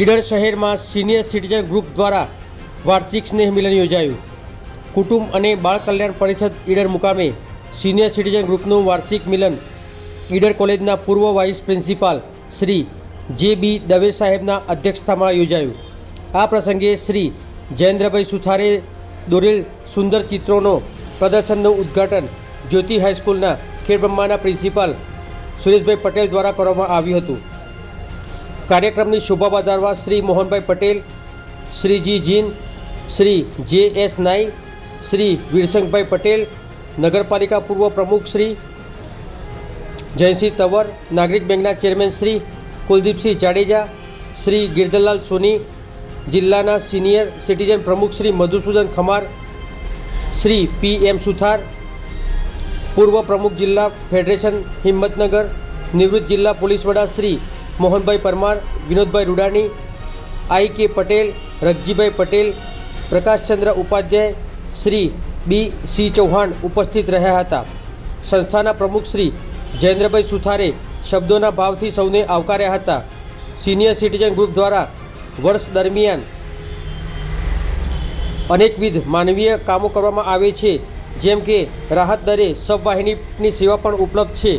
ઈડર શહેરમાં senior citizen group દ્વારા વાર્ષિક સ્નેહ મિલન યોજાયું. કુટુંબ અને બાળ કલ્યાણ પરિષદ ઈડર મુકામે સિનિયર સિટીઝન ગ્રુપનું વાર્ષિક મિલન ઈડર કોલેજના પૂર્વ વાઇસ પ્રિન્સિપાલ શ્રી જે બી દવે સાહેબના અધ્યક્ષતામાં યોજાયું. આ પ્રસંગે શ્રી જયેન્દ્રભાઈ સુથારે દોરેલ સુંદર ચિત્રોનો પ્રદર્શનનું ઉદ્ઘાટન જ્યોતિ હાઈસ્કૂલના ખેડબ્રહ્માના પ્રિન્સિપાલ સુરેશભાઈ પટેલ દ્વારા કરવામાં આવ્યું હતું. કાર્યક્રમની શોભા વધારવા શ્રી મોહનભાઈ પટેલ, શ્રીજી જીન, શ્રી જે એસ નાઈ, શ્રી વીરસંગભાઈ પટેલ, નગરપાલિકા પૂર્વ પ્રમુખ શ્રી જયસિંહ તવર, નાગરિક બેંકના ચેરમેન શ્રી કુલદીપસિંહ જાડેજા, શ્રી ગિરધરલાલ સોની, જિલ્લાના સિનિયર સિટીઝન પ્રમુખ શ્રી મધુસૂદન ખમાર, શ્રી પી એમ સુથાર, પૂર્વ પ્રમુખ જિલ્લા ફેડરેશન હિંમતનગર, નિવૃત્ત જિલ્લા પોલીસ વડા Shri Mohanbhai Parmar, Vinodbhai Rudani, I K Patel, Ragjibhai Patel Prakashchandra Upadhyay, Shri B C Chauhan ઉપસ્થિત રહ્યા હતા. સંસ્થાના પ્રમુખ શ્રી જયેન્દ્રભાઈ સુથારે શબ્દોના ભાવથી સૌને આવકાર્યા હતા. સિનિયર સિટીઝન ગ્રુપ દ્વારા વર્ષ દરમિયાન અનેકવિધ માનવીય કામો કરવામાં આવે છે, જેમ કે રાહત દરે સબવાહિનીની સેવા પણ ઉપલબ્ધ છે,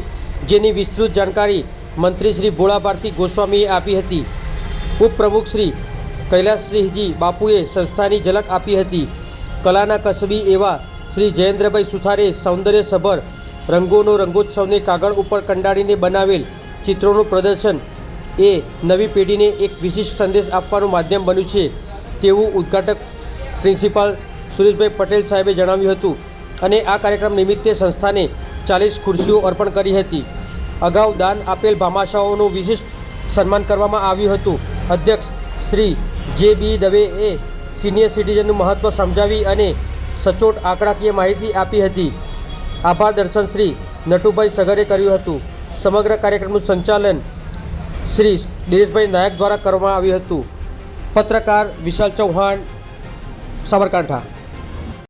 જેની વિસ્તૃત જાણકારી મંત્રી શ્રી ભોળા ભારતી ગોસ્વામીએ આપી હતી. ઉપપ્રમુખ શ્રી કૈલાસસિંહજી બાપુએ સંસ્થાની ઝલક આપી હતી. કલાના કસબી એવા શ્રી જયેન્દ્રભાઈ સુથારે સૌંદર્યસભર રંગોનો રંગોત્સવને કાગળ ઉપર કંડાળીને બનાવેલ ચિત્રોનું પ્રદર્શન એ નવી પેઢીને એક વિશિષ્ટ સંદેશ આપવાનું માધ્યમ બન્યું છે તેવું ઉદ્ઘાટક પ્રિન્સિપાલ સુરેશભાઈ પટેલ સાહેબે જણાવ્યું હતું અને આ કાર્યક્રમ નિમિત્તે સંસ્થાને ચાલીસ ખુરશીઓ અર્પણ કરી હતી. અગાઉ દાન આપેલ ભામાશાઓનું વિશિષ્ટ સન્માન કરવામાં આવ્યું હતું. અધ્યક્ષ શ્રી જે બી દવેએ સિનિયર સિટીઝનનું મહત્ત્વ સમજાવી અને સચોટ આંકડાકીય માહિતી આપી હતી. આભાર દર્શન શ્રી નટુભાઈ સગરે કર્યું હતું. સમગ્ર કાર્યક્રમનું સંચાલન શ્રી દિનેશભાઈ નાયક દ્વારા કરવામાં આવ્યું હતું. પત્રકાર વિશાલ ચૌહાણ, સાબરકાંઠા.